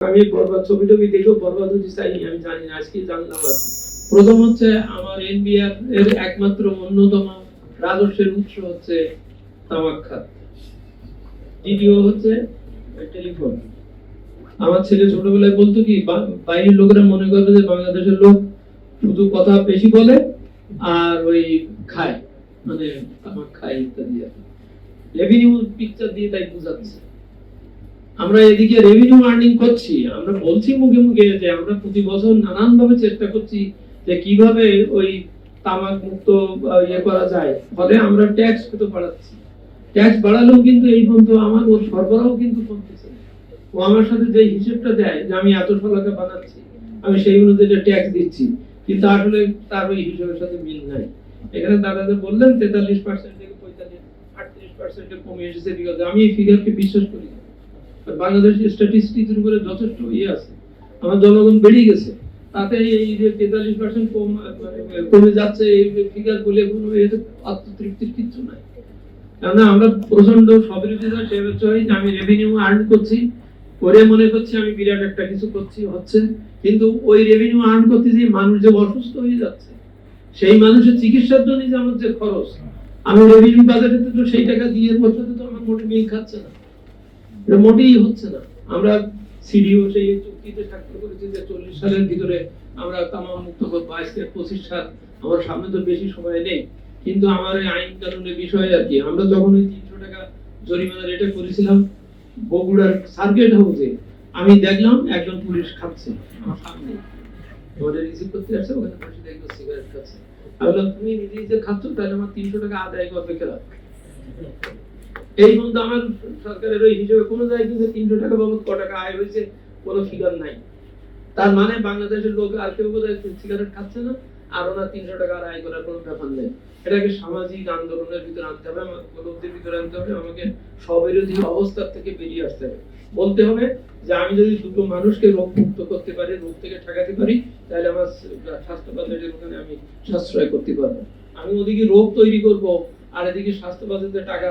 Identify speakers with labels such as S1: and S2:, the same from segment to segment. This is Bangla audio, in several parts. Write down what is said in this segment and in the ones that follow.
S1: আমি বরবাদ ছবি টবি দেখেও বরবাদ চাইনি, আমি জানি না, আজকে জানলাম আর প্রথম হচ্ছে আমার এনবিআর এর একমাত্র অন্যতম রাজস্বের উৎস হচ্ছে তামাক খাত। দ্বিতীয় হচ্ছে টেলিফোন। আমার ছেলে ছোটবেলায় বলতো কি বাইরের লোকেরা মনে করবে যে বাংলাদেশের লোক শুধু কথা বেশি বলে আর ওই খায় মানে তামাক খায় ইত্যাদি রেভিনিউ পিকচার দিয়ে তাই বোঝাচ্ছে। আমরা এদিকে রেভিনিউ আর্নিং করছি, আমরা বলছি মুখে মুখে যে আমরা প্রতি বছর নানান ভাবে চেষ্টা করছি যে কীভাবে ওই তামাক মুক্ত ইয়ে করা যায়। ফলে আমরা ট্যাক্স পেতে বাড়াচ্ছি। ট্যাক্স বাড়ালেও কিন্তু এই পর্যন্ত আমার ওর সরবরাহ কিন্তু কমতেছে। ও আমার সাথে যে হিসেবটা দেয় যে আমি এত শলাকা বানাচ্ছি, আমি সেই অনুযায়ী ট্যাক্স দিচ্ছি, কিন্তু আসলে তার ওই হিসেবের সাথে মিল নাই। এখানে দাদাদের বললেন তেতাল্লিশ পার্সেন্ট থেকে পঁয়তাল্লিশ, আটত্রিশ পার্সেন্টে কমে এসেছে বিগত। আমি এই ফিগারকে বিশ্বাস করি না। বাংলাদেশের উপরে যথেষ্ট ইয়ে আছে। আমার জনগণ বেড়ে গেছে। তাতে এই যে তেতাল্লিশ পার্সেন্ট কম মানে কমে যাচ্ছে, এই ফিগার বলে কোনো এতে আত্মতৃপ্তির কিচ্ছু নাই। কেননা আমরা প্রচণ্ড সে হচ্ছে আমি রেভিনিউ আর্ন করছি। করে মনে করছি আমি বিরাট একটা কিছু করছি, হচ্ছে। কিন্তু ওই রেভিনিউ আর্ন করতে যে মানুষ যে অসুস্থ হয়ে যাচ্ছে, সেই মানুষের চিকিৎসার জন্য যে আমার যে খরচ, আমি রেভিনিউ বাজারে তো সেই টাকা দিয়ে বছরে তো আমার মোটে মিল খাচ্ছে না। মোটেই হচ্ছে না। আমরা সিডিও সেই চুক্তিতে স্বাক্ষর করেছি যে চল্লিশ সালের ভিতরে আমরা তামাম মুক্ত পঁচিশ সাল, আমার সামনে তো বেশি সময় নেই। কিন্তু আমার আইন কানুনের বিষয় আর কি। আমরা যখন ওই তিনশো টাকা জরিমানা রেটে করেছিলাম, বগুড়ার সার্কিট হাউসে, আমি দেখলাম একজন পুলিশ খাচ্ছে আমার সামনে। আমাদের রিসিভ করতে আসছে, ওখানে সিগারেট খাচ্ছে। আমি বললাম, তুমি নিজে নিজে খাচ্ছ, তাহলে আমার তিনশো টাকা আদায় করবে কেন এই পর্যন্ত আমার সরকারের ওই হিসেবে কোনো জায়গায় কিন্তু তিনশো টাকা বাবদ ক টাকা আয় হয়েছে, কোনো ফিগার নাই। তার মানে বাংলাদেশের লোক আর কেউ বোধহয় সিগারেট খাচ্ছে না, আর ওনার তিনশো টাকা আয় করার কোনো ব্যাপার নেই। এটাকে সামাজিক আন্দোলনের ভিতরে আনতে হবে উপলব্ধির ভিতরে আনতে হবে, আমাকে স্ববিরোধী অবস্থার থেকে বেরিয়ে আসতে হবে। বলতে হবে যে আমি যদি দুটো মানুষকে রোগ মুক্ত করতে পারি, রোগ থেকে ঠেকাতে পারি, তাহলে আমার স্বাস্থ্য বাজেটের ওখানে আমি সাশ্রয় করতে পারব। আমি ওদিকে রোগ তৈরি করব, আর এদিকে স্বাস্থ্য বাজেটের টাকা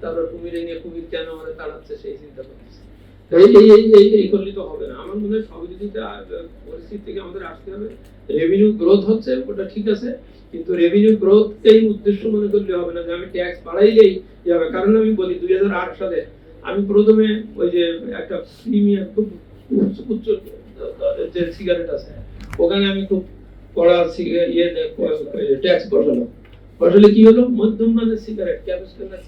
S1: তারপর কুমির এনে কুমির কেন আমার তাড়াচ্ছে সেই চিন্তা করতেছি। এই এই এই এই করলে তো হবে না। আমার মনে হয় সহযোগিতা পরিস্থিতি থেকে আমাদের আসতে হবে। রেভিনিউ গ্রোথ হচ্ছে ওটা ঠিক আছে। কিন্তু রেভিনিউ গ্রোথকেই উদ্দেশ্য মনে করলে হবে না যে আমি ট্যাক্স বাড়াইলেই যাবে কারণ আমি বলি দুই সালে আমি প্রথমে ওই যে একটা প্রিমিয়াম খুব উচ্চ যে সিগারেট আছে ওখানে আমি খুব কড়া ইয়ে ট্যাক্স বসালাম। বসালে কি হলো? মধ্যম মানের সিগারেট ক্যাপাসিটি না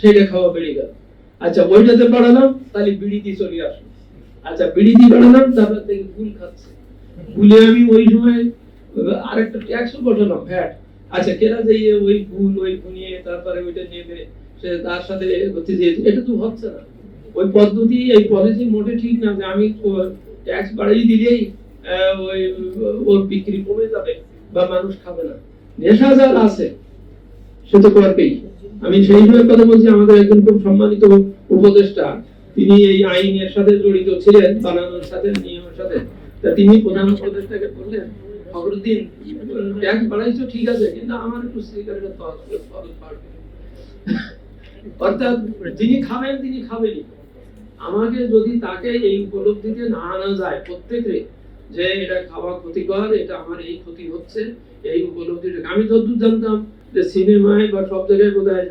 S1: সেটা খাওয়া বেড়ে গেল আচ্ছা ওইটাতে বাড়ালাম তাহলে চলে আসলো আচ্ছা বাড়ালাম তারপর খাচ্ছে। আমি ওই সময় ট্যাক্সও বসালাম ভ্যাট আচ্ছা যাইয়ে ওই ওই তারপরে ওইটা নেবে, সে তার সাথে হচ্ছে যে, এটা তো হচ্ছে না। ওই পদ্ধতি, এই পলিসি মোটে ঠিক না, যে আমি ট্যাক্স বাড়িয়ে দিলেই ওই, ওর বিক্রি কমে যাবে বা মানুষ খাবে না। নেশা যার আছে, সে তো করবেই। আমি সেই কথা বলছি, আমাদের একজন খুব সম্মানিত উপদেষ্টা, তিনি এই আইনের সাথে জড়িত ছিলেন, বানানোর সাথে, নিয়মের সাথে। তা তিনি প্রধান উপদেষ্টাকে বললেন ট্যাক্স বাড়াইছো, ঠিক আছে, কিন্তু আমার একটু অর্থাৎ যিনি খাবেন, তিনি খাবেনই। আমাকে যদি তাকে এই উপলব্ধিতে না আনা যায় প্রত্যেকে, যে এটা খাওয়া ক্ষতিকর, এটা আমার এই ক্ষতি হচ্ছে, এই উপলব্ধিটা আমি যতদূর জানতাম যে সিনেমায় বা সব জায়গায় বোধ হয়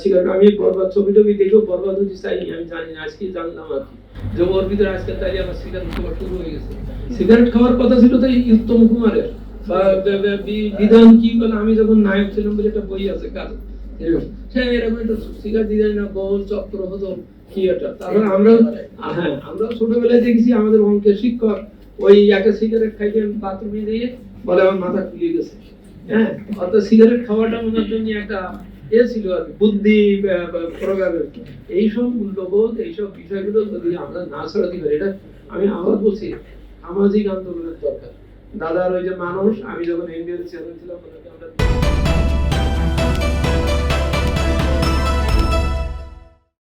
S1: সিগারেট আমি বরবাদ ছবি টবি দেখেও বরবাদ হতে চাইনি, আমি জানি না, আজকে জানলাম আর কি। যে ওর ভিতরে আজকাল তাই আমার সিগারেট খাওয়া শুরু হয়ে গেছে। সিগারেট খাওয়ার কথা ছিল তো এই উত্তম কুমারের। বা বিধান কি বলে, আমি যখন নায়ক ছিলাম বলে একটা বই আছে কাজ সে এরকম একটা সিগারেট ডিজাইন না গোল চক্র হতো কি এটা তারপরে আমরা হ্যাঁ আমরা ছোটবেলায় দেখেছি আমাদের অঙ্কের শিক্ষক ওই একটা সিগারেট খাইতে বাথরুমে দিয়ে, বলে আমার মাথা খুলে গেছে। হ্যাঁ। অর্থাৎ সিগারেট খাওয়াটা ওনার জন্য একটা এ ছিল আর বুদ্ধি প্রয়োগের এইসব মূল্যবোধ এইসব বিষয়গুলো যদি আমরা না ছড়াতে পারি, এটা আমি আবার বলছি, সামাজিক আন্দোলনের দরকার। দাদার ওই যে মানুষ, আমি যখন এনডিএর চেয়ারম্যান ছিলাম আমরা